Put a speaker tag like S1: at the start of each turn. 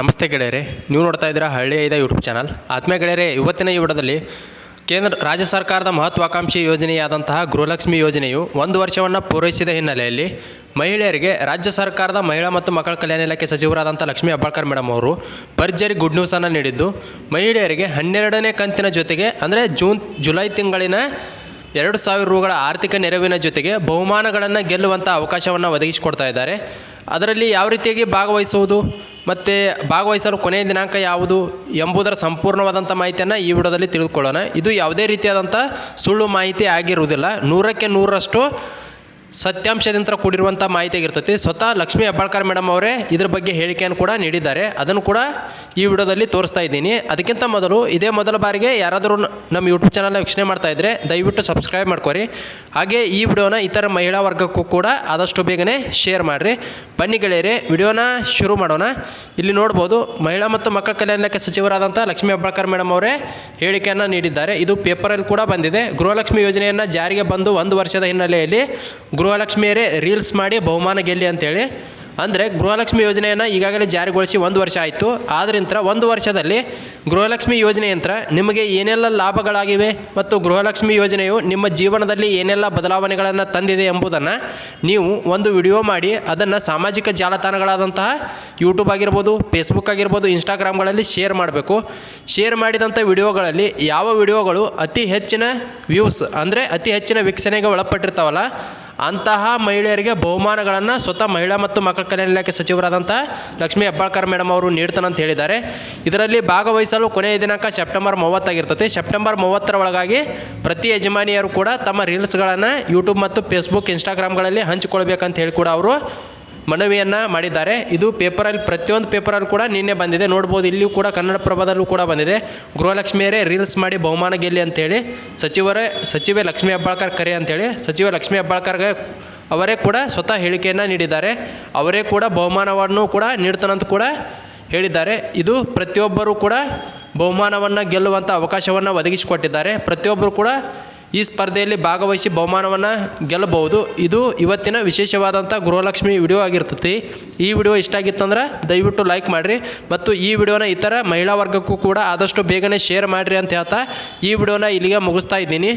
S1: ನಮಸ್ತೆ ಗೆಳೆಯರೆ, ನೀವು ನೋಡ್ತಾ ಇದ್ದೀರಾ ಹಳ್ಳಿ ಐದ ಯೂಟ್ಯೂಬ್ ಚಾನಲ್ ಆತ್ಮೀಯ ಗೆಳೆಯರೆ, ಇವತ್ತಿನ ಈ ವಿಡಿಯೋದಲ್ಲಿ ಕೇಂದ್ರ, ರಾಜ್ಯ ಸರ್ಕಾರದ ಮಹತ್ವಾಕಾಂಕ್ಷಿ ಯೋಜನೆಯಾದಂತಹ ಗೃಹಲಕ್ಷ್ಮಿ ಯೋಜನೆಯು ಒಂದು ವರ್ಷವನ್ನು ಪೂರೈಸಿದ ಹಿನ್ನೆಲೆಯಲ್ಲಿ ಮಹಿಳೆಯರಿಗೆ ರಾಜ್ಯ ಸರ್ಕಾರದ ಮಹಿಳಾ ಮತ್ತು ಮಕ್ಕಳ ಕಲ್ಯಾಣ ಇಲಾಖೆ ಸಚಿವರಾದಂಥ ಲಕ್ಷ್ಮೀ ಹೆಬ್ಬಾಳ್ಕರ್ ಮೇಡಮ್ ಅವರು ಭರ್ಜರಿ ಗುಡ್ ನ್ಯೂಸನ್ನು ನೀಡಿದ್ದು, ಮಹಿಳೆಯರಿಗೆ ಹನ್ನೆರಡನೇ ಕಂತಿನ ಜೊತೆಗೆ, ಅಂದರೆ ಜೂನ್, ಜುಲೈ ತಿಂಗಳಿನ ಎರಡು ಸಾವಿರ ರೂಗಳ ಆರ್ಥಿಕ ನೆರವಿನ ಜೊತೆಗೆ ಬಹುಮಾನಗಳನ್ನು ಗೆಲ್ಲುವಂಥ ಅವಕಾಶವನ್ನು ಒದಗಿಸಿಕೊಡ್ತಾ ಇದ್ದಾರೆ. ಅದರಲ್ಲಿ ಯಾವ ರೀತಿಯಾಗಿ ಭಾಗವಹಿಸುವುದು? ಮತ್ತು ಭಾಗವಹಿಸಲು ಕೊನೆಯ ದಿನಾಂಕ ಯಾವುದು ಎಂಬುದರ ಸಂಪೂರ್ಣವಾದಂಥ ಮಾಹಿತಿಯನ್ನು ಈ ವಿಡಿಯೋದಲ್ಲಿ ತಿಳಿದುಕೊಳ್ಳೋಣ. ಇದು ಯಾವುದೇ ರೀತಿಯಾದಂಥ ಸುಳ್ಳು ಮಾಹಿತಿ ಆಗಿರುವುದಿಲ್ಲ. ನೂರಕ್ಕೆ ನೂರರಷ್ಟು ಸತ್ಯಾಂಶದಿಂದ ಕೂಡಿರುವಂಥ ಮಾಹಿತಿ ಆಗಿರ್ತೈತಿ. ಸ್ವತಃ ಲಕ್ಷ್ಮೀ ಹೆಬ್ಬಾಳ್ಕರ್ ಮೇಡಮ್ ಅವರೇ ಇದ್ರ ಬಗ್ಗೆ ಹೇಳಿಕೆಯನ್ನು ಕೂಡ ನೀಡಿದ್ದಾರೆ. ಅದನ್ನು ಕೂಡ ಈ ವಿಡಿಯೋದಲ್ಲಿ ತೋರಿಸ್ತಾ ಇದ್ದೀನಿ. ಅದಕ್ಕಿಂತ ಮೊದಲು ಇದೇ ಮೊದಲ ಬಾರಿಗೆ ಯಾರಾದರೂ ನಮ್ಮ ಯೂಟ್ಯೂಬ್ ಚಾನಲ್ನ ವೀಕ್ಷಣೆ ಮಾಡ್ತಾ ಇದ್ದರೆ ದಯವಿಟ್ಟು ಸಬ್ಸ್ಕ್ರೈಬ್ ಮಾಡ್ಕೊರಿ. ಹಾಗೆ ಈ ವಿಡಿಯೋನ ಇತರ ಮಹಿಳಾ ವರ್ಗಕ್ಕೂ ಕೂಡ ಆದಷ್ಟು ಬೇಗನೆ ಶೇರ್ ಮಾಡಿರಿ. ಬನ್ನಿ ಗೆಳೆಯರೆ, ವಿಡಿಯೋನ ಶುರು ಮಾಡೋಣ. ಇಲ್ಲಿ ನೋಡ್ಬೋದು, ಮಹಿಳಾ ಮತ್ತು ಮಕ್ಕಳ ಕಲ್ಯಾಣ ಇಲಾಖೆ ಸಚಿವರಾದಂಥ ಲಕ್ಷ್ಮೀ ಹೆಬ್ಬಾಳ್ಕರ್ ಮೇಡಮ್ ಅವರೇ ಹೇಳಿಕೆಯನ್ನು ನೀಡಿದ್ದಾರೆ. ಇದು ಪೇಪರಲ್ಲಿ ಕೂಡ ಬಂದಿದೆ. ಗೃಹಲಕ್ಷ್ಮಿ ಯೋಜನೆಯನ್ನು ಜಾರಿಗೆ ಬಂದು ಒಂದು ವರ್ಷದ ಹಿನ್ನೆಲೆಯಲ್ಲಿ ಗೃಹಲಕ್ಷ್ಮಿಯರೇ ರೀಲ್ಸ್ ಮಾಡಿ ಬಹುಮಾನ ಗೆಲ್ಲಿ ಅಂತೇಳಿ ಅಂದರೆ ಗೃಹಲಕ್ಷ್ಮಿ ಯೋಜನೆಯನ್ನು ಈಗಾಗಲೇ ಜಾರಿಗೊಳಿಸಿ ಒಂದು ವರ್ಷ ಆಯಿತು. ಆದ್ದರಿಂದ ಒಂದು ವರ್ಷದಲ್ಲಿ ಗೃಹಲಕ್ಷ್ಮಿ ಯೋಜನೆಯಂತ್ರ ನಿಮಗೆ ಏನೆಲ್ಲ ಲಾಭಗಳಾಗಿವೆ ಮತ್ತು ಗೃಹಲಕ್ಷ್ಮಿ ಯೋಜನೆಯು ನಿಮ್ಮ ಜೀವನದಲ್ಲಿ ಏನೆಲ್ಲ ಬದಲಾವಣೆಗಳನ್ನು ತಂದಿದೆ ಎಂಬುದನ್ನು ನೀವು ಒಂದು ವಿಡಿಯೋ ಮಾಡಿ ಅದನ್ನು ಸಾಮಾಜಿಕ ಜಾಲತಾಣಗಳಾದಂತಹ ಯೂಟ್ಯೂಬ್ ಆಗಿರ್ಬೋದು ಫೇಸ್ಬುಕ್ ಆಗಿರ್ಬೋದು ಇನ್ಸ್ಟಾಗ್ರಾಮ್ಗಳಲ್ಲಿ ಶೇರ್ ಮಾಡಬೇಕು. ಶೇರ್ ಮಾಡಿದಂಥ ವಿಡಿಯೋಗಳಲ್ಲಿ ಯಾವ ವಿಡಿಯೋಗಳು ಅತಿ ಹೆಚ್ಚಿನ ವ್ಯೂಸ್ ಅಂದರೆ ಅತಿ ಹೆಚ್ಚಿನ ವೀಕ್ಷಣೆಗೆ ಒಳಪಟ್ಟಿರ್ತಾವಲ್ಲ ಅಂತಹ ಮಹಿಳೆಯರಿಗೆ ಬಹುಮಾನಗಳನ್ನು ಸ್ವತಃ ಮಹಿಳಾ ಮತ್ತು ಮಕ್ಕಳ ಕಲ್ಯಾಣ ಇಲಾಖೆ ಸಚಿವರಾದಂಥ ಲಕ್ಷ್ಮೀ ಹೆಬ್ಬಾಳ್ಕರ್ ಮೇಡಮ್ ಅವರು ನೀಡ್ತಾನಂತ ಹೇಳಿದ್ದಾರೆ. ಇದರಲ್ಲಿ ಭಾಗವಹಿಸಲು ಕೊನೆಯ ದಿನಾಂಕ ಸೆಪ್ಟೆಂಬರ್ ಮೂವತ್ತಾಗಿರ್ತದೆ ಸೆಪ್ಟೆಂಬರ್ ಮೂವತ್ತರ ಒಳಗಾಗಿ ಪ್ರತಿ ಯಜಮಾನಿಯರು ಕೂಡ ತಮ್ಮ ರೀಲ್ಸ್ಗಳನ್ನು ಯೂಟ್ಯೂಬ್ ಮತ್ತು ಫೇಸ್ಬುಕ್, ಇನ್ಸ್ಟಾಗ್ರಾಮ್ಗಳಲ್ಲಿ ಹಂಚಿಕೊಳ್ಬೇಕಂತ ಹೇಳಿ ಕೂಡ ಅವರು ಮನವಿಯನ್ನು ಮಾಡಿದ್ದಾರೆ. ಇದು ಪೇಪರಲ್ಲಿ, ಪ್ರತಿಯೊಂದು ಪೇಪರಲ್ಲಿ ಕೂಡ ನಿನ್ನೆ ಬಂದಿದೆ. ನೋಡ್ಬೋದು ಇಲ್ಲಿಯೂ ಕೂಡ ಕನ್ನಡಪ್ರಭದಲ್ಲೂ ಕೂಡ ಬಂದಿದೆ. ಗೃಹಲಕ್ಷ್ಮಿಯರೇ ರೀಲ್ಸ್ ಮಾಡಿ ಬಹುಮಾನ ಗೆಲ್ಲಿ ಅಂತೇಳಿ, ಸಚಿವರೇ, ಸಚಿವೆ ಲಕ್ಷ್ಮೀ ಹೆಬ್ಬಾಳ್ಕರ್ ಕರೆ ಅಂತೇಳಿ, ಸಚಿವ ಲಕ್ಷ್ಮೀ ಹೆಬ್ಬಾಳ್ಕರ್ಗೆ ಅವರೇ ಕೂಡ ಸ್ವತಃ ಹೇಳಿಕೆಯನ್ನು ನೀಡಿದ್ದಾರೆ. ಅವರೇ ಕೂಡ ಬಹುಮಾನವನ್ನು ಕೂಡ ನೀಡ್ತಾನಂತ ಕೂಡ ಹೇಳಿದ್ದಾರೆ. ಇದು ಪ್ರತಿಯೊಬ್ಬರೂ ಕೂಡ ಬಹುಮಾನವನ್ನು ಗೆಲ್ಲುವಂಥ ಅವಕಾಶವನ್ನು ಒದಗಿಸಿಕೊಟ್ಟಿದ್ದಾರೆ. ಪ್ರತಿಯೊಬ್ಬರು ಕೂಡ ಈ ಸ್ಪರ್ಧೆಯಲ್ಲಿ ಭಾಗವಹಿಸಿ ಬಹುಮಾನವನ್ನು ಗೆಲ್ಲಬಹುದು. ಇದು ಇವತ್ತಿನ ವಿಶೇಷವಾದಂಥ ಗೃಹಲಕ್ಷ್ಮಿ ವಿಡಿಯೋ ಆಗಿರ್ತೈತಿ. ಈ ವಿಡಿಯೋ ಇಷ್ಟ ಆಗಿತ್ತಂದ್ರೆ ದಯವಿಟ್ಟು ಲೈಕ್ ಮಾಡಿರಿ ಮತ್ತು ಈ ವಿಡಿಯೋನ ಇತರ ಮಹಿಳಾ ವರ್ಗಕ್ಕೂ ಕೂಡ ಆದಷ್ಟು ಬೇಗನೆ ಶೇರ್ ಮಾಡಿರಿ ಅಂತ ಹೇಳ್ತಾ ಈ ವಿಡಿಯೋನ ಇಲ್ಲಿಗೆ ಮುಗಿಸ್ತಾ ಇದ್ದೀನಿ.